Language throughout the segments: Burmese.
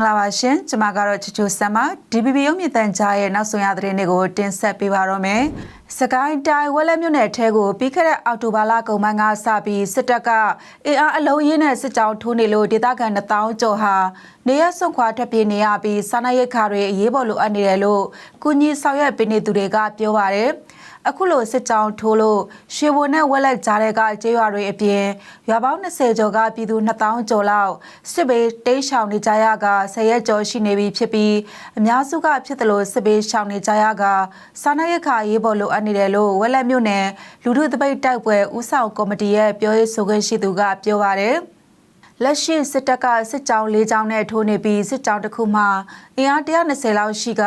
င်္ဂလာပါရှင်ကျွန်မကတော့ချူချူဆမ်ပါ DBB ရုံမြင့်တန်ကြားရဲ့နောက်ဆုံးရသတင်းတွေကိုတင်ဆက်ပေးပါတော့မယ်စကိုင်းတိုင်းဝက်လက်မြို့နယ်ထဲကိုပြီးခဲ့တဲ့အောက်တိုဘာလကုန်ပိုင်းကစပြီးစစ်တပ်ကအင်အားအလုံးရင်းနဲ့စစ်ကြောင်းထိုးနေလို့ဒေသခံ1000ကျော်ဟာနေရဆွန့်ခွာထွက်ပြေးနေရပြီးစားနပ်ရိက္ခာတွေအရေးပေါ်လိုအပ်နေတယ်လို့ကုညီဆောင်ရွက်ပေးနေသူတွေကပြောပါတယ် အခုလိုစစ်ကြောင်းထိုးလို့ရွှေဘုံနဲ့ဝက်လက်ကြားတဲ့ကကျေးရွာတွေအပြင်ရွာပေါင်း20ကျော်ကပြည်သူ2000ကျော်လောက်စစ်ဘေးတိမ်းရှောင်နေကြရကဆယ်ရက်ကျော်ရှိနေပြီဖြစ်ပြီးအများစုကဖြစ်တယ်လို့စစ်ဘေးရှောင်နေကြရကစားနပ်ရိက္ခာရေးပေါ်လိုအပ်နေတယ်လို့ဝက်လက်မြို့နယ်လူထုတပိတ်တိုက်ပွဲဦးဆောင်ကော်မတီရဲ့ပြောရေးဆိုခွင့်ရှိသူကပြောပါတယ် လက်ရှိစစ်တပ်ကစစ်ကြောင်း၄ကြောင်းနဲ့ထိုးနေပြီးစစ်ကြောင်းတစ်ခုမှအင်အား120လောက်ရှိက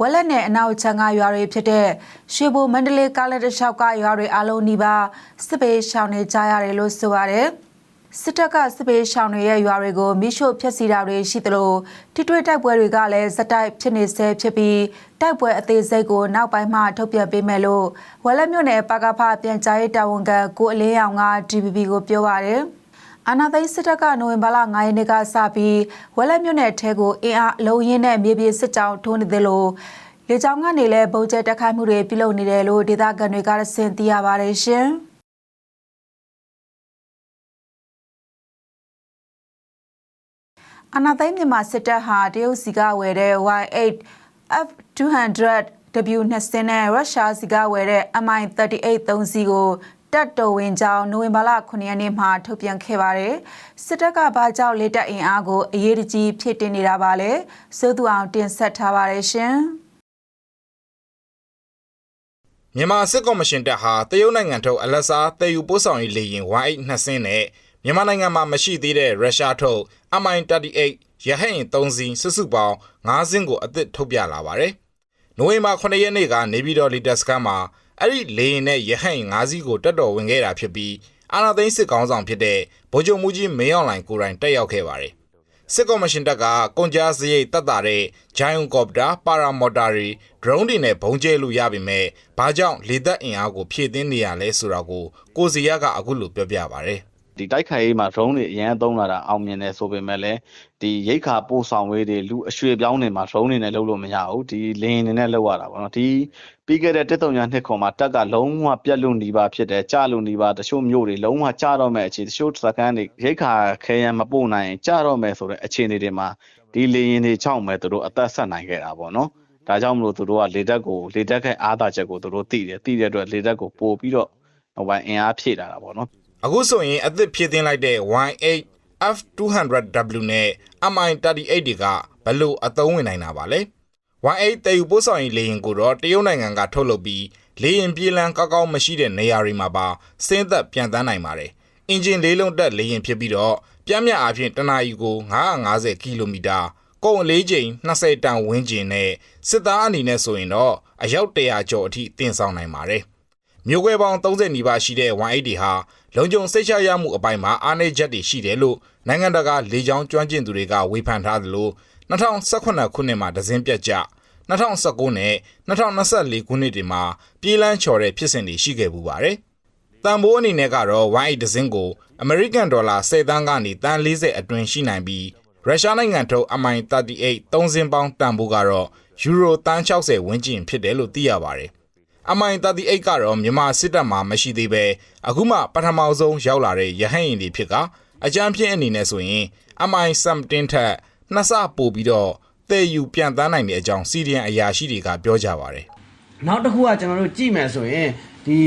ဝက်လက်နဲ့အနောက်ချမ်းကရွာတွေဖြစ်တဲ့ရွှေဘိုမန္တလေးကားလက်တစ်လျှောက်ကရွာတွေအလုံးနီးပါးစစ်ပေးရှောင်နေကြရတယ်လို့ဆိုပါတယ်စစ်တပ်ကစစ်ပေးရှောင်တွေရဲ့ရွာတွေကိုမိရှို့ဖျက်ဆီးတာတွေရှိသလိုထိတွေ့တိုက်ပွဲတွေကလည်းဇက်တိုက်ဖြစ်နေဆဲဖြစ်ပြီးတိုက်ပွဲအသေးစိတ်ကိုနောက်ပိုင်းမှထုတ်ပြန်ပေးမယ်လို့ဝက်လက်မြို့နယ်ပါကဖပြန်ကြားရေးတာဝန်ခံကိုအလင်းအောင်က DPP ကိုပြောပါတယ် အာနာသိန်းစစ်တပ်ကနိုဝင်ဘာလ9ရက်နေ့ကစပြီးဝက်လက်မြို့နယ်ထဲကိုအင်အားအလုံးရင်းနဲ့မြေပြင်စစ်ကြောင်းထိုးနေတယ်လို့လေကြောင်းကနေလည်းဗုံးကျဲတက်ခိုက်မှုတွေပြုလုပ်နေတယ်လို့ဒေသခံတွေကဆင်သိရပါတယ်ရှင်။အနာသိန်းမြန်မာစစ်တပ်ဟာတရုတ်စီကဝယ်တဲ့ Y8 F200 W20 နဲ့ရုရှားစီကဝယ်တဲ့ MI38 3စီကို တပ်တော်ဝင်ကြောင်းနိုဝင်ဘာလ9ရက်နေ့မှာထုတ်ပြန်ခဲ့ပါတယ်။စစ်တပ်ကဘာကြောင့်လက်တပ်အင်အားကိုအရေးတကြီးဖြစ်တင်နေတာပါလဲ။စိုးသူအောင်တင်ဆက်ထားပါတယ်ရှင်။မြန်မာစစ်ကော်မရှင်တပ်ဟာတရုတ်နိုင်ငံထုတ်အလက်စားတည်ယူပို့ဆောင်ရေးလေယာဉ် Y8 နှစ်စင်းနဲ့မြန်မာနိုင်ငံမှာမရှိသေးတဲ့ရုရှားထုတ် MI38 ရဟတ်ယာဉ်3စီးစုစုပေါင်း5စင်းကိုအသစ်ထုတ်ပြလာပါတယ်။နိုဝင်ဘာ9ရက်နေ့ကနေပြည်တော်လီတက်စကန်မှာ အဲ့ဒီလေယာဉ်နဲ့ရဟတ်ယာဉ်5စီးကိုတက်တော်ဝင်ခဲ့တာဖြစ်ပြီးအာနာသိန်းစစ်ကောင်းဆောင်ဖြစ်တဲ့ဗိုလ်ချုပ်မူကြီးမင်းအောင်လှိုင်ကိုယ်တိုင်တက်ရောက်ခဲ့ပါတယ်။စစ်ကော်မရှင်တပ်ကကွန်ကြားစရိတ်တက်တာတဲ့ဂျိုင်ယွန်ကော်ပတာပါရာမော်တာတွေဒရုန်းတွေနဲ့ဘုံကျဲလို့ရပြီမဲ့ဘာကြောင့်လေတပ်အင်အားကိုဖြည့်တင်းနေရလဲဆိုတာကိုကိုစီရကအခုလိုပြောပြပါဗျာ ဒီတိုက်ခိုက်ရေးမှာ drone တွေအရန်သုံးလာတာအောင်မြင်တယ်ဆိုပေမဲ့လည်းဒီရိတ်ခါပို့ဆောင်ဝေးတွေလူအရွှေပြောင်းတွေမှာ drone တွေနဲ့လုပ်လို့မရဘူးဒီလင်းတွေနဲ့လုပ်ရတာပေါ့နော်ဒီပြီးခဲ့တဲ့တက်တုံညာနှစ်ခွန်မှာတက်ကလုံးဝပြက်လွန်နေပါဖြစ်တယ်ကြလွန်နေပါတချို့မျိုးတွေလုံးဝကြတော့မဲ့အခြေတချို့စကန်တွေရိတ်ခါခဲရန်မပို့နိုင်ကြတော့မဲ့ဆိုတဲ့အခြေအနေတွေမှာဒီလင်းတွေချောက်မဲ့သူတို့အသက်ဆက်နိုင်ခဲ့တာပေါ့နော်ဒါကြောင့်မလို့သူတို့ကလေတက်ကိုလေတက်ခဲအားသာချက်ကိုသူတို့သိတယ်သိတဲ့အတွက်လေတက်ကိုပို့ပြီးတော့ဟိုပိုင်းအင်အားဖြည့်လာတာပေါ့နော် အခုဆိုရင်အသစ်ဖြည့်တင်းလိုက်တဲ့ Y8 F200W နဲ့ MI38 တွေကဘလို့အသုံးဝင်နိုင်တာပါလဲ Y8 တည်ယူပို့ဆောင်ရေးလေယာဉ်ကိုတော့တရုတ်နိုင်ငံကထုတ်လုပ်ပြီးလေယာဉ်ပြေးလမ်းကောက်ကောက်မရှိတဲ့နေရာတွေမှာပါစင်းသက်ပြန်တန်းနိုင်ပါတယ်အင်ဂျင်လေးလုံးတက်လေယာဉ်ဖြစ်ပြီးတော့ပြင်းမြအားဖြင့်တနာရီကို950ကီလိုမီတာကုန်လေးချိန်20တန်ဝန်းကျင်နဲ့စစ်သားအနေနဲ့ဆိုရင်တော့အယောက်100ကျော်အထိတင်ဆောင်နိုင်ပါတယ်မျိုးကွဲပေါင်း30နီးပါးရှိတဲ့ Y8 တွေဟာ လုံခြုံစိတ်ချရမှုအပိုင်းမှာအားနည်းချက်တွေရှိတယ်လို့နိုင်ငံတကာလေကြောင်းကျွမ်းကျင်သူတွေကဝေဖန်ထားသလို2018ခုနှစ်မှာဒဇင်းပြတ်ကြ2019နဲ့2024ခုနှစ်တွေမှာပြေးလန်းချော်တဲ့ဖြစ်စဉ်တွေရှိခဲ့ပူပါတယ်။တန်ဖိုးအနေနဲ့ကတော့ Y8 ဒဇင်းကို American Dollar 10သန်းကနေတန်40အတွင်းရှိနိုင်ပြီးရုရှားနိုင်ငံထုတ် MI38 သုံးစင်းပေါင်းတန်ဖိုးကတော့ယူရိုတန်60ဝန်းကျင်ဖြစ်တယ်လို့သိရပါတယ်။ MI38 ကတော့မြန်မာစစ်တပ်မှာမရှိသေးပဲအခုမှပထမဆုံးရောက်လာတဲ့ရဟတ်ယာဉ်တွေဖြစ်ကအကြမ်းဖျင်းအနေနဲ့ဆိုရင် MI17 ထက်နှစ်ဆပိုပြီးတော့တည်ယူပြန်တန်းနိုင်တဲ့အကြောင်းစီဒီယန်အရာရှိတွေကပြောကြပါတယ်နောက်တစ်ခုကကျွန်တော်တို့ကြည့်မယ်ဆိုရင်ဒီ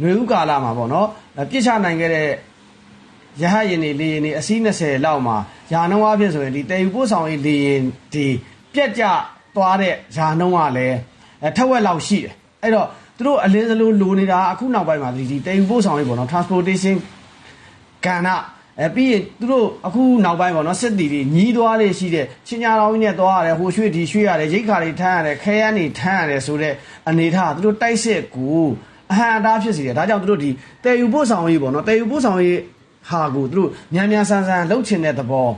ຫນွေဥကာလမှာပေါ့နော်ပြစ်ချနိုင်ခဲ့တဲ့ရဟတ်ရင်တွေလေရင်တွေအစီး20လောက်မှာယာနှုံးအဖြစ်ဆိုရင်ဒီတည်ယူပို့ဆောင်ရေးလေရင်ဒီပြက်ကြသွားတဲ့ယာနှုံးကလည်းအထက်ဝက်လောက်ရှိတယ် အဲ့တော့သူတို့အလင်းစလုံးလိုနေတာအခုနောက်ပိုင်းမှာဒီဒီတည်ယူပို့ဆောင်ရေးပေါ့နော် transportation ကဏ္ဍအဲပြီးရင်သူတို့အခုနောက်ပိုင်းပေါ့နော်စစ်တီတွေညီးသွားလေရှိတဲ့ချင်းညာတော်ကြီးနဲ့သွားရတယ်ဟိုရွှေ့ဒီရွှေ့ရတယ်ရိတ်ခါတွေထမ်းရတယ်ခဲရန်တွေထမ်းရတယ်ဆိုတဲ့အနေထားသူတို့တိုက်စစ်ကိုအဟံအတားဖြစ်စေတယ်ဒါကြောင့်သူတို့ဒီတည်ယူပို့ဆောင်ရေးပေါ့နော်တည်ယူပို့ဆောင်ရေးဟာကိုသူတို့မြန်မြန်ဆန်ဆန်လှုပ်ချင်တဲ့သဘော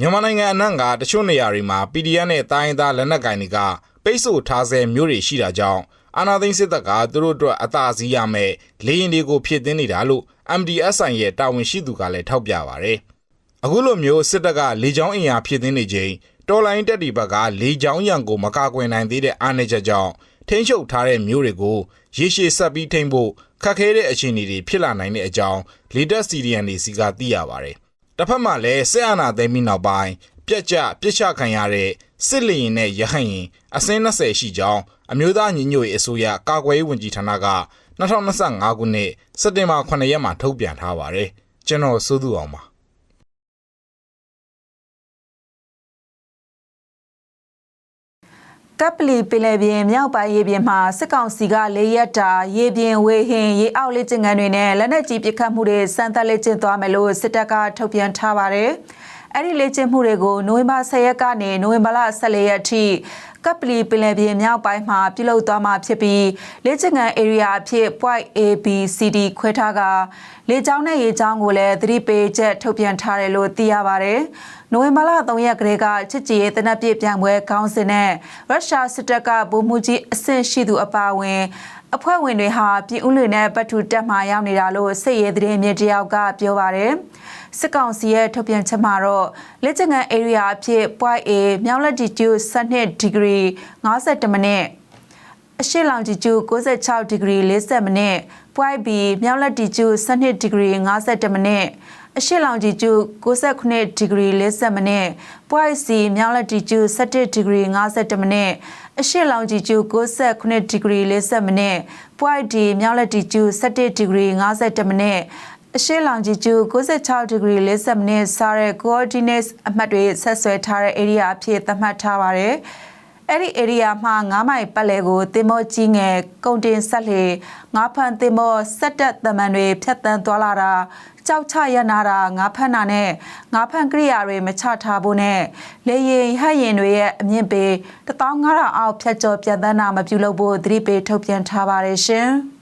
မြန်မာနိုင်ငံအနှံ့ကတချို့နေရာတွေမှာ PDF နဲ့တိုင်းသားလက်နက်ကိုင်တွေကပိတ်ဆို့ထားဆဲမျိုးတွေရှိတာကြောင့် အာနာသိန်းစစ်တပ်ကသူတို့အတွက်အသာစီးရမယ်လေရင်တွေကိုဖြစ်သိနေတာလို့ MDSI ရဲ့တာဝန်ရှိသူကလည်းထောက်ပြပါဗျ။အခုလိုမျိုးစစ်တပ်ကလေကြောင်းအင်အားဖြစ်သိနေချိန်တတော်လိုင်းတက်ဒီဘက်ကလေချောင်းရံကိုမကာကွယ်နိုင်သေးတဲ့အားနည်းချက်ကြောင့်ထိန်းချုပ်ထားတဲ့မျိုးတွေကိုရေရှည်ဆက်ပြီးထိန်းဖို့ခက်ခဲတဲ့အခြေအနေတွေဖြစ်လာနိုင်တဲ့အကြောင်းလေတက်စီဒီယန်တွေစီကသိရပါတယ်။တစ်ဖက်မှာလည်းစစ်အာဏာသိမ်းပြီးနောက်ပိုင်းပြက်ကျပြစ်ချခံရတဲ့ စစ်လီရင်နဲ့ရဟန်ရင်အစင်း20ရှိကြောင်းအမျိုးသားညီညွတ်ရေးအစိုးရကာကွယ်ရေးဝန်ကြီးဌာနက2025ခုနှစ်စက်တင်ဘာ9ရက်မှာထုတ်ပြန်ထားပါတယ်။ကျွန်တော်စိုးသူအောင်ပါကပ်ပလီပင်လယ်ပြင်မြောက်ပိုင်းရေပြင်မှာစစ်ကောင်စီကလေရက်တာရေပြင်ဝေဟင်ရေအောက်လေ့ကျင့်ခန်းတွေနဲ့လက်နက်ကြီးပစ်ခတ်မှုတွေစမ်းသပ်လေ့ကျင့်သွားမယ်လို့စစ်တပ်ကထုတ်ပြန်ထားပါတယ်။ အဲ့ဒီလေ့ကျင့်မှုတွေကိုနိုဝင်ဘာ10ရက်ကနေနိုဝင်ဘာလ14ရက်အထိ ကပ်ပလီပင်လယ်ပြင်မြောက်ပိုင်းမှာပြုလုပ်သွားမှာဖြစ်ပြီးလေ့ကျင့်ခန်း area အဖြစ် point A B C D ခွဲထားကလေကြောင်းနဲ့ရေကြောင်းကိုလည်းသတိပေးချက်ထုတ်ပြန်ထားတယ်လို့သိရပါတယ်။နိုဝင်ဘာလ3ရက်ကလေးကချစ်ကြည်ရေးတနက်ပြည့်ပြိုင်ပွဲခေါင်းစဉ်နဲ့ရုရှားစစ်တပ်ကဗိုလ်မှူးကြီးအဆင့်ရှိသူအပါအဝင်အဖွဲ့ဝင်တွေဟာပြည်ဦးလွင်နဲ့ပတ်ထူတက်မှရောက်နေတာလို့စစ်ရေးသတင်းမြစ်တယောက်ကပြောပါတယ်။စစ်ကောင်စီရဲ့ထုတ်ပြန်ချက်မှာတော့လက်ကျန်ကန် area အဖြစ် point A မြောက်လက်တီကျူ12 degree 52မိနစ်အရှိလောင်ဂျီကျူ66ဒီဂရီ40မိနစ် point B မြောက်လက်တီကျူ12ဒီဂရီ52မိနစ်အရှိလောင်ဂျီကျူ69ဒီဂရီ40မိနစ် point C မြောက်လက်တီကျူ17ဒီဂရီ52မိနစ်အရှိလောင်ဂျီကျူ69ဒီဂရီ40မိနစ် point D မြောက်လက်တီကျူ17ဒီဂရီ52မိနစ်အရှိလောင်ဂျီကျူ96ဒီဂရီ40မိနစ်စားတဲ့ coordinates အမှတ်တွေဆက်ဆွဲထားတဲ့ area အဖြစ်သတ်မှတ်ထားပါတယ်။ အဲ့ဒီ area မှာ9မိုင်ပတ်လည်ကိုတင်မောကြီးငယ်ကုန်တင်ဆက်လေငါးဖန်တင်မောဆက်တက်တမန်တွေဖြတ်တန်းသွားလာတာကြောက်ချရနာတာငါးဖန်နာနဲ့ငါးဖန်ကရိယာတွေမချထားဖို့နဲ့လေရင်ဟတ်ရင်တွေရဲ့အမြင့်ပေ15000အောက်ဖြတ်ကျော်ပြန်တန်းတာမပြုလုပ်ဖို့သတိပေးထုတ်ပြန်ထားပါတယ်ရှင်။